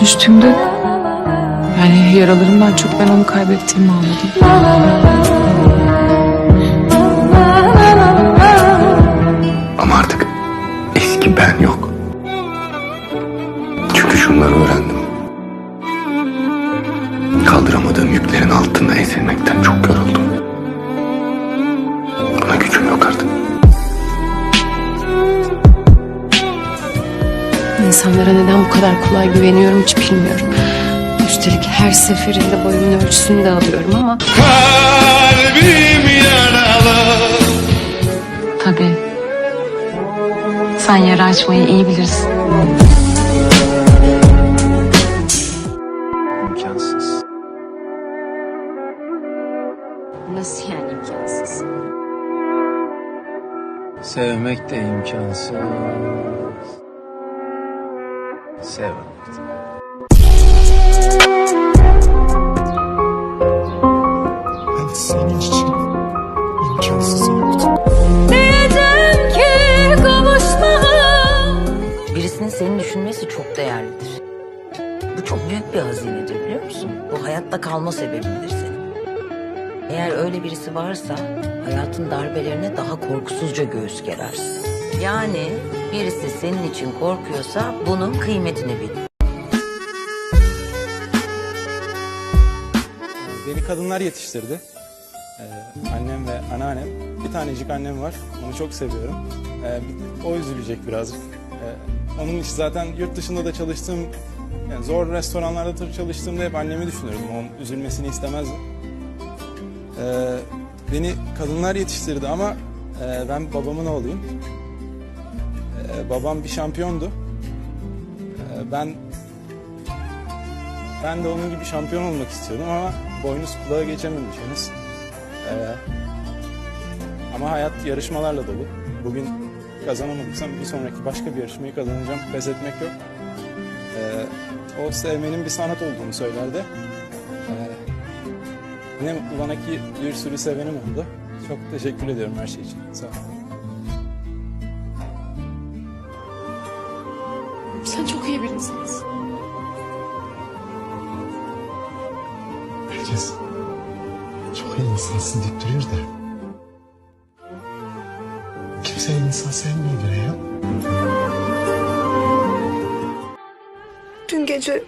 düştüğümde yani yaralarımdan çok ben onu kaybettiğimi anladım. Ama artık eski ben yok. Çünkü şunları öğrendim. Kaldıramadığım yüklerin altında ezilmekten çok yoruldum. Kadar kolay güveniyorum hiç bilmiyorum. Üstelik her seferinde boyumun ölçüsünü de alıyorum ama... Tabii. Sen yara açmayı iyi bilirsin. İmkansız. Nasıl yani imkansız? Sevmek de imkansız. Ben senin. Birisinin seni düşünmesi çok değerlidir. Bu çok büyük bir hazinedir biliyor musun? Bu hayatta kalma sebebindir senin. Eğer öyle birisi varsa hayatın darbelerine daha korkusuzca göğüs gerersin. Yani birisi senin için korkuyorsa bunun kıymetini bil. Beni kadınlar yetiştirdi. Ee, annem ve anneannem. Bir tanecik annem var. Onu çok seviyorum. Ee, o üzülecek birazcık. Ee, onun için zaten yurt dışında da çalıştığım, yani zor restoranlarda da çalıştığımda hep annemi düşünürdüm. Onun üzülmesini istemezdim. Ee, beni kadınlar yetiştirdi ama e, ben babamın oğluyum. Ee, babam bir şampiyondu. Ee, ben ben de onun gibi şampiyon olmak istiyordum ama boynuz kulağa geçememiş henüz. Ee, ama hayat yarışmalarla dolu. Bugün kazanamadıysam bir sonraki başka bir yarışmayı kazanacağım. Pes etmek yok. Ee, o sevmenin bir sanat olduğunu söylerdi. Ee, ne mutlu bana ki bir sürü sevenim oldu. Çok teşekkür ediyorum her şey için. Sağ ol. İyi bir insansın. Herkes çok iyi insansın deyip duruyor da. Kimse insan sevmiyor ya. Dün gece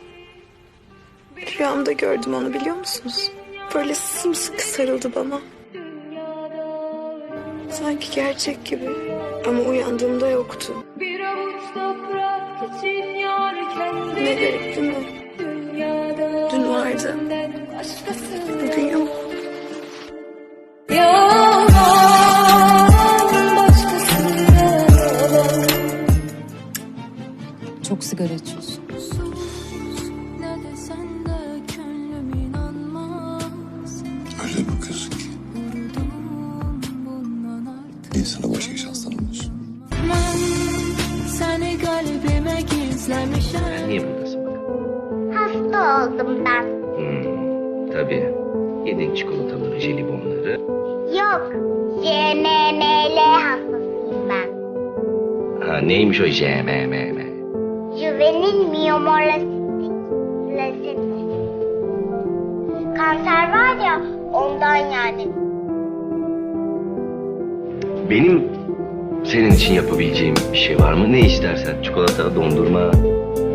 rüyamda gördüm onu biliyor musunuz? Böyle sımsıkı sarıldı bana. Sanki gerçek gibi. Ama uyandığımda yoktu. Bir avuç toprak için yar kendini Ne garip değil mi? Dünyada Dün vardı. Bugün yok. Gizlemişim Niye buradasın bakalım? Hasta oldum ben. Hmm, tabii. Yedin çikolataları, jelibonları. Yok. CMML hastasıyım ben. Ha neymiş o JMMM? Juvenil miyomorlasistik lazemi. Kanser var ya ondan yani. Benim senin için yapabileceğim bir şey var mı? Ne istersen. Çikolata, dondurma.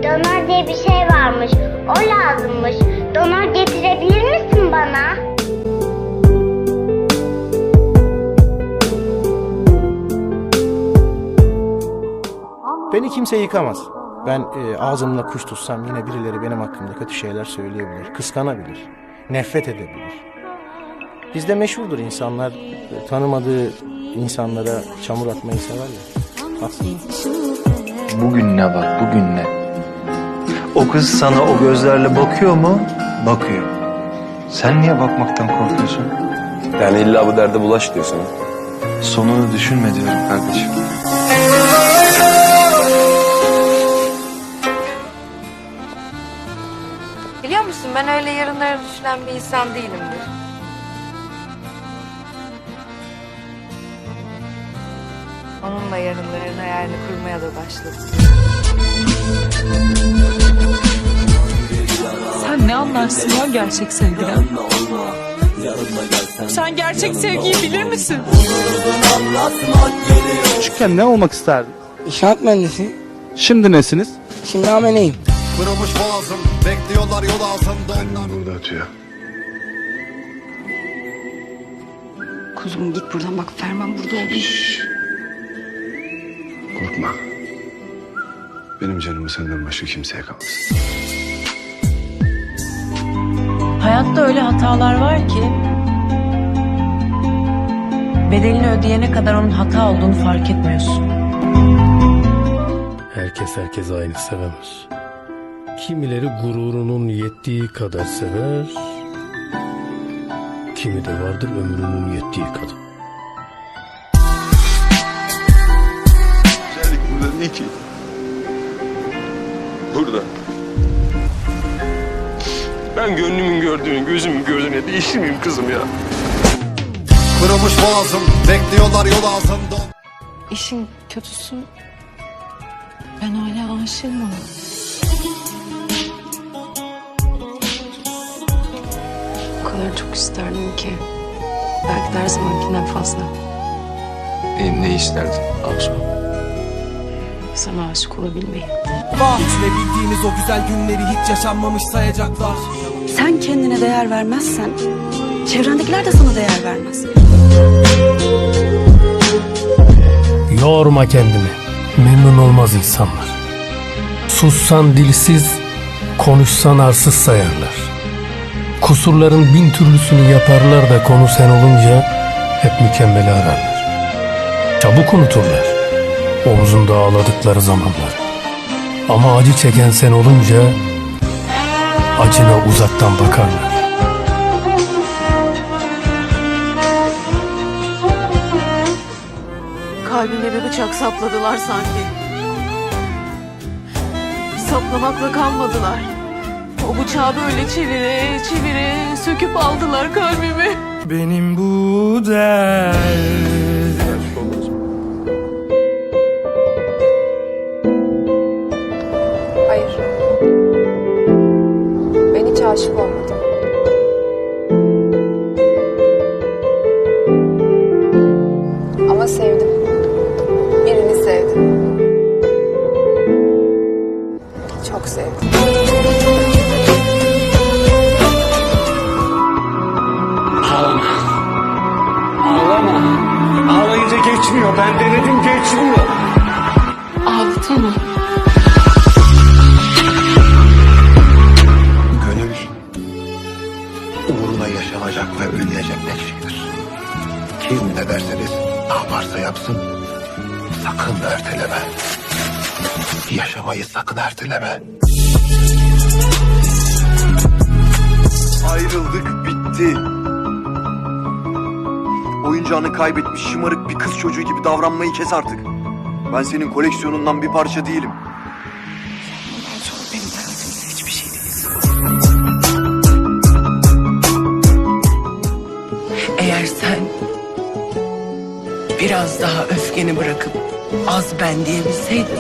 Donör diye bir şey varmış. O lazımmış. Donör getirebilir misin bana? Beni kimse yıkamaz. Ben e, ağzımla kuş tutsam yine birileri benim hakkımda kötü şeyler söyleyebilir, kıskanabilir, nefret edebilir. Bizde meşhurdur insanlar e, tanımadığı insanlara çamur atmayı severler. Aslında Bugün ne var, bugün ne? O kız sana o gözlerle bakıyor mu? Bakıyor. Sen niye bakmaktan korkuyorsun? Yani illa bu derde bulaş diyorsun. Sonunu düşünme diyorum kardeşim. Biliyor musun ben öyle yarınları düşünen bir insan değilimdir. Onunla yarınların hayalini kurmaya da başladım. anlarsın ya gerçek sevgiden? Sen gerçek sevgiyi bilir misin? Küçükken ne olmak isterdin? İnşaat mühendisi. Şimdi nesiniz? Şimdi ameleyim. Kırılmış boğazım bekliyorlar yol altında onlar. Burada atıyor. Kuzum git buradan bak Ferman burada olduğunu. Korkma. Benim canımı senden başka kimseye kalmaz. Hayatta öyle hatalar var ki bedelini ödeyene kadar onun hata olduğunu fark etmiyorsun. Herkes herkes aynı sevemez. Kimileri gururunun yettiği kadar sever. Kimi de vardır ömrünün yettiği kadar. Değil ki. Burada. Ben gönlümün gördüğünü, gözümün gördüğüne değişir miyim kızım ya? Kırılmış boğazım bekliyorlar yol altında. İşin kötüsü ben hala aşığım ona. O kadar çok isterdim ki. Belki de her zamankinden fazla. Benim ne isterdin Arzu? Sana aşık olabilmeyi. Geçirebildiğimiz o güzel günleri hiç yaşanmamış sayacaklar. Sen kendine değer vermezsen çevrendekiler de sana değer vermez. Yorma kendini. Memnun olmaz insanlar. Sussan dilsiz, konuşsan arsız sayarlar. Kusurların bin türlüsünü yaparlar da konu sen olunca hep mükemmeli ararlar. Çabuk unuturlar. Omzunda ağladıkları zamanlar. Ama acı çeken sen olunca acına uzaktan bakarlar. Kalbime bir bıçak sapladılar sanki. Saplamakla kalmadılar. O bıçağı böyle çevire çevire söküp aldılar kalbimi. Benim bu dert. Hiç aşık olmadım. Ama sevdim. Birini sevdim. Çok sevdim. Ağlayınca geçmiyor. Ben denedim geçmiyor. Ağlatama. Kim ne derseniz ne yaparsa yapsın sakın erteleme. Yaşamayı sakın erteleme. Ayrıldık bitti. Oyuncağını kaybetmiş şımarık bir kız çocuğu gibi davranmayı kes artık. Ben senin koleksiyonundan bir parça değilim. Biraz daha öfkeni bırakıp az ben diyebilseydin.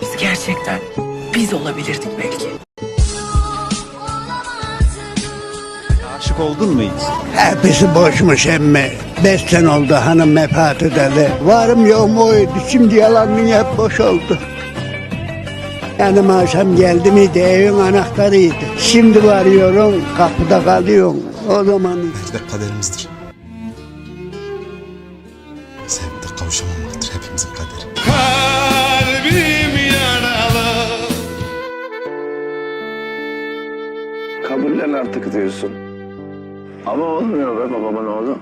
Biz gerçekten biz olabilirdik belki. Aşık oldun mu hiç? Hepsi boşmuş emmi. Beş sene oldu hanım vefat edeli. Varım yoğum oydu. Şimdi yalanın hep boş oldu. Yanım akşam geldi miydi evin anahtarıydı. Şimdi varıyorum kapıda kalıyorum. O zaman Belki de kaderimizdir. Sevgide kavuşamamaktır hepimizin kaderi. Kabullen artık diyorsun. Ama olmuyor be babamın oğlu.